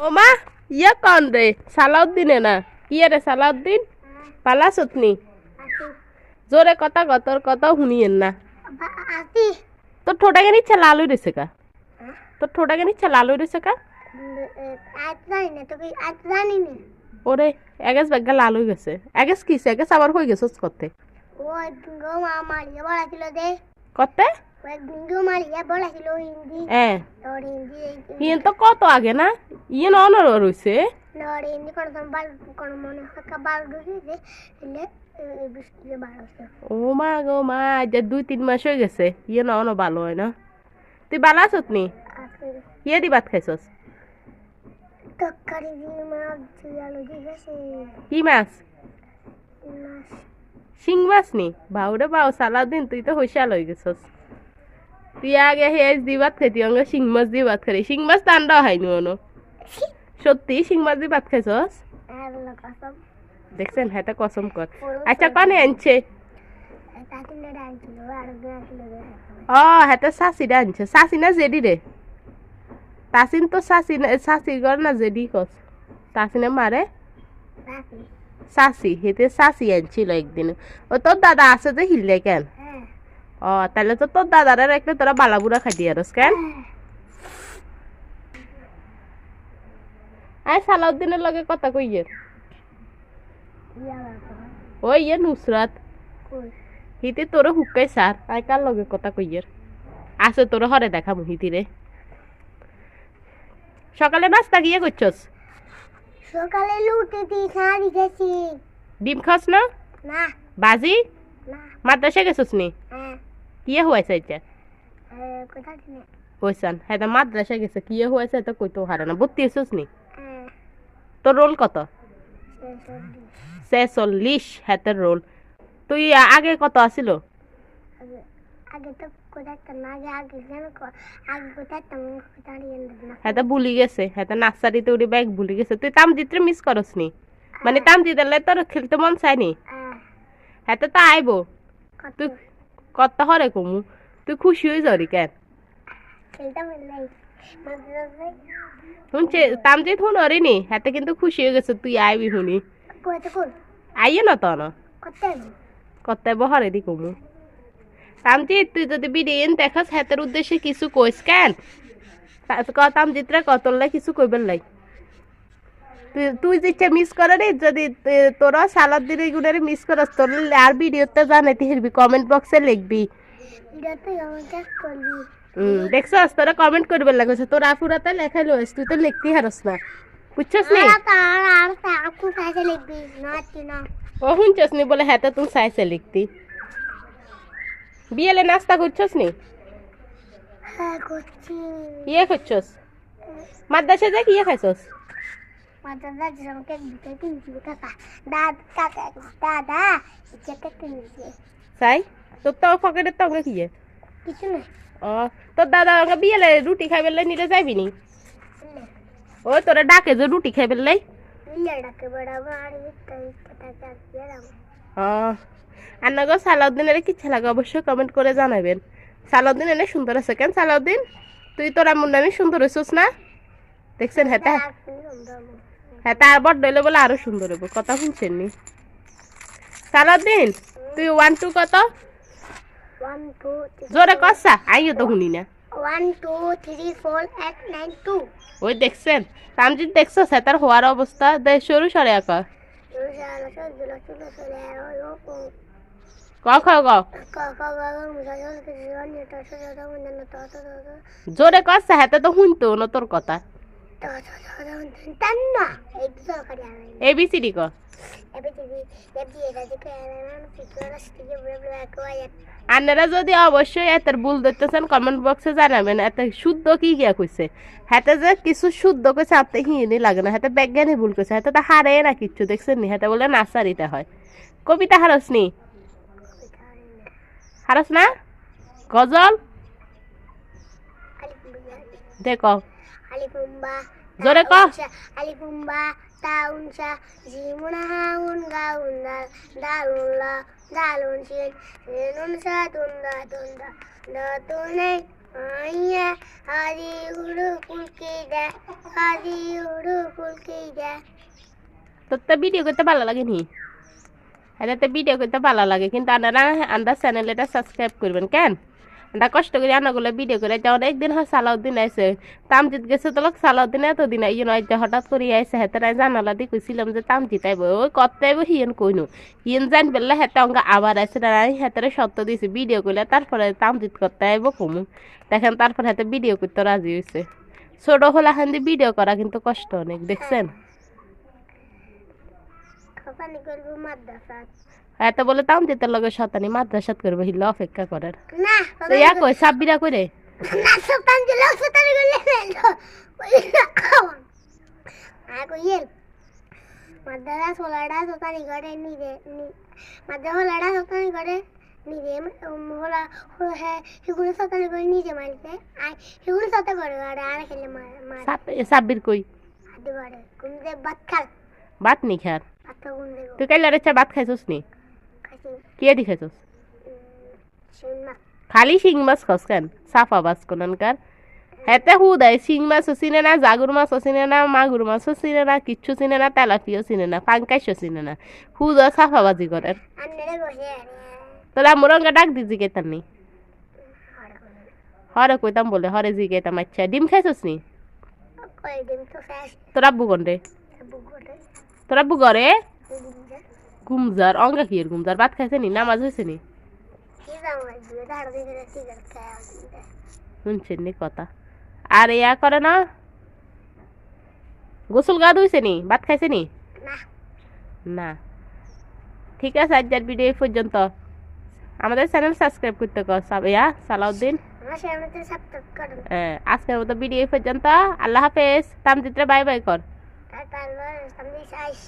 ও মা ইয়ে কন রে সালাউদ্দিনে না ইয়ে রে সালাউদ্দিন? পালা সতনি। জোরে কথা কতর কথা শুনিয়েন না। আসি তোর ঠোঁটাকে নিচ্ছে লাল হয়ে রয়েছে কা? তোর ঠোঁটাকে নিচ্ছে লাল হয়ে রয়েছে কা? ওরে এগেস ব্যাগটা লাল হয়ে গেছে। এগেস কিসে এগেস আবার হয়ে গেছে করতে। করতে? ইয়েন তো কত আগে না? ইয়েন অনর রয়েছে। ও মা গো মা যে দুই তিন মাস হয়ে গেছে। ইয়ে না অন ভালো হয় না। তুই বালা আছত নি? ইয়ে দি ভাত খাইছস? কি মাছ? মাছ। শিং মাছ নি? বাউরে বাউ সালাদিন তুই তো হুশিয়াল হয়ে গেছস। তুই আগে হেজ দি ভাত খাইতি অঙ্গে শিং মাছ দিয়ে ভাত খাই শিং মাছ টান্ডা হয়নি অনো সত্যি শিং মাছ দিয়ে ভাত খাইছস দেখছেন হ্যাঁ কসম কর আচ্ছা কনে আনছে ও হ্যাঁ শাশিটা আনছে শাশি না জেডি রে তাসিন তো শাশি না শাশি কর না জেডি কস তাসিনে মারে শাশি হেতে শাশি আনছিল একদিন ও তোর দাদা আছে যে হিললে কেন ও তাহলে তো তোর দাদারে রাখলে তোরা বালাবুড়া খাই দিয়ে আরস কেন? আয় সালাউদ্দিনের লগে কথা কইয়ে ইয়া ওই ইয়ে নুসরাত। হিতে তোর হুকাই সার আয় কার লগে কথা কইয়ে আছে তোর হরে দেখা মুহিতি রে সকালে নাস্তা গিয়ে করছস? সকালে লুটে দিয়ে শাড়ি গেছি ডিম খাস না? না। বাজি? না। মাদ্রাসা গেছস নি? হ্যাঁ। কিয়ে হয়েছে এটা হ্যাঁ তো গেছে কিয়ে হয়েছে তো কইতো হারে না ভর্তি হয়েছিস নি? তোর রোল কত? সে সবজি ছেচল্লিশ হাতের রোল তুই আগে কত আসিল হ্যাঁ ভুলি গেছে হ্যাঁ নার্সারিতে উড়ি ব্যাগ ভুলি গেছে। তুই তামজিত্রে মিস করস নি? মানে তামজিদালে তোর খেলতে মন চায়নি হ্যাঁ তো আইবো তুই কত হরে কমু তুই খুশি হয়ে যাবি কেন শুনছে তামজিৎ হুন হরি নি হাতে কিন্তু খুশি হয়ে গেছে তুই আইবি শুনি আইয়ে না তো না কোথায় কত বহরে দি কমু তামজিৎ তুই যদি বিরিয়ান দেখাস হাতের উদ্দেশ্যে কিছু কইস কেন তামজিৎরা কতলে কিছু কইবেন লাই তুই যেটা মিস করে রে যদি তে- তোরা সালাদ দিনে গুণারে মিস করস তোর আর ভিডিওতে জানাইতে হিরবি কমেন্ট বক্সে লিখবি। দেখছস তোরা কমেন্ট করবে লাগছে তোর আফুরাতে লেখাই লইস তুই তো লিখতে হারস না। বুঝছস নি? ও শুনছস নি বলে হ্যাঁ তো তুই চাইছে লিখতি। বিয়েলে নাস্তা করছস নি? হ্যাঁ ইয়ে করছস? মাদ্রাসা যা কি ইয়ে খাইছস? যে আমাকে দুটো কিনছি কাকা। দাদ কাকা দাদা জ্যাকেট কিনছি চাই তোর তো পকেটের তো কি? কিছু না। ও তোর দাদা আমাকে বিয়েলে রুটি খাইবেলে নিলে যাইবি নি? ও তোরা ডাকে যে রুটি ইল্লাডাকে বড়াবো আর না গো সালাউদ্দিনের কি লাগে অবশ্যই কমেন্ট করে জানাবেন সালাউদ্দিন এনে সুন্দর আছে কেন? সালাউদ্দিন তুই তোর আমুর নামে সুন্দর হইছিস না? দেখছেন হ্যাঁ তা- হ্যাঁ তার বড় হইলে বলে আরও সুন্দর হইব কথা শুনছেন নি? সালাউদ্দিন তুই ওয়ান টু কত? জোরে কসা আইও তো শুনি না। ওই দেখছেন তামজিৎ দেখছ তার হওয়ার অবস্থা। দে সরু সরে আঁক। ক খ গ। জোরে কসা হেতে তো শুনতো না তোর কথা। এ বি সি ডি ক আপনারা যদি অবশ্যই এতের ভুল দেখতেছেন কমেন্ট বক্সে জানাবেন এতে শুদ্ধ কি গিয়া কইছে। হাতে যে কিছু শুদ্ধ কইছে আপনি হিনি লাগে না হাতে বিজ্ঞানী ভুল কইছে হাতে তো হারে না কিচ্ছু দেখছেন নি? হাতে বলে নার্সারিতে হয়। কবিতা হারস নি? হারস না? গজল? দেখ। Alifumba. Jore ko. taunsa, Alifumba. Taunsa. Simuna haun gaun dal. Dalun la. Dalun sin. Sinun sa tunda tunda. Datune. Aya. Hadi uru kulkida. Hadi uru ফুলকে দে তোর তো ভিডিও করতে ভালো লাগে নি এটাতে ভিডিও করতে ভালো লাগে কিন্তু আপনারা এটা সাবস্ক্রাইব করবেন কেন আমরা কষ্ট করে আনাগুলো ভিডিও করে যেমন একদিন হয় সালাউদ্দিন আইসে তামজিৎ গেছে তো লোক সালাউদ্দিন এতদিন আই নয় যে হঠাৎ করে আইসে হেতে রাই জানালা দিয়ে কইছিলাম যে তামজিৎ আইব। ওই কত আইব, হিয়েন কইনু। হিয়েন জান বেললে হেতে অঙ্গ আবার আইসে না হেতারে সত্য দিয়েছি ভিডিও করলে তারপরে তামজিৎ করতে আইব কমু। দেখেন তারপর হাতে ভিডিও করতে রাজি হয়েছে ছোট হলে এখন ভিডিও করা কিন্তু কষ্ট অনেক, দেখছেন? এত বলে তাম যেতে লগে শতানি মাদ্রাসাত করবে হিলে অপেক্ষা করার ইয়া কই সাব্বিরা করে মাদ্রাসা সোলাডা সতানি করে নিজে মাদ্রাসা সোলাডা সতানি করে নিজে হলা হ্যাঁ সেগুলো সতানি করে নিজে মারছে আর সেগুলো সতা করে আর আর খেলে মার। সাব- সাব্বির কই? হাতে পারে ঘুমতে ভাত খাল ভাত নি ঘুম তুই কাইলে রেচা ভাত খাইছস নি? কে দি খাইছস? খালি শিং মাছ খস কেন? সাফা বাস কোনকার হেতে হু দেয় শিং মাছও চিনে না জাগুর মাছও চিনে না মাগুর মাছও চিনে না কিচ্ছু চিনে না তেলাপিও চিনে না পাঙ্কাইশও চিনে না। হু সাফা বাজি করে আন্নারে বসে তোরা মোরঙ্গা ডাক দি জিগেতাম নি? হরে কইতাম। বলে হরে জিগেতাম আচ্ছা। ডিম খাইছস নি? তোর আব্বু কোন রে তোর আব্বু ঘরে গুমজার অঙ্গা কি এর গুমজার? ভাত খাইছে নি? নামাজ হয়েছে নি? শুনছেন নি কথা? আর ইয়া করে না? গোসল গা ধুইছে নি? ভাত খাইছে নি? না। ঠিক আছে আজকের ভিডিও এই পর্যন্ত। আমাদের চ্যানেল সাবস্ক্রাইব করতে কর ইয়া সালাউদ্দিন। হ্যাঁ, আজকের মতো ভিডিও এই পর্যন্ত। আল্লাহ হাফেজ। তামজিত্রে বাই বাই কর। তারপর সামনে আইস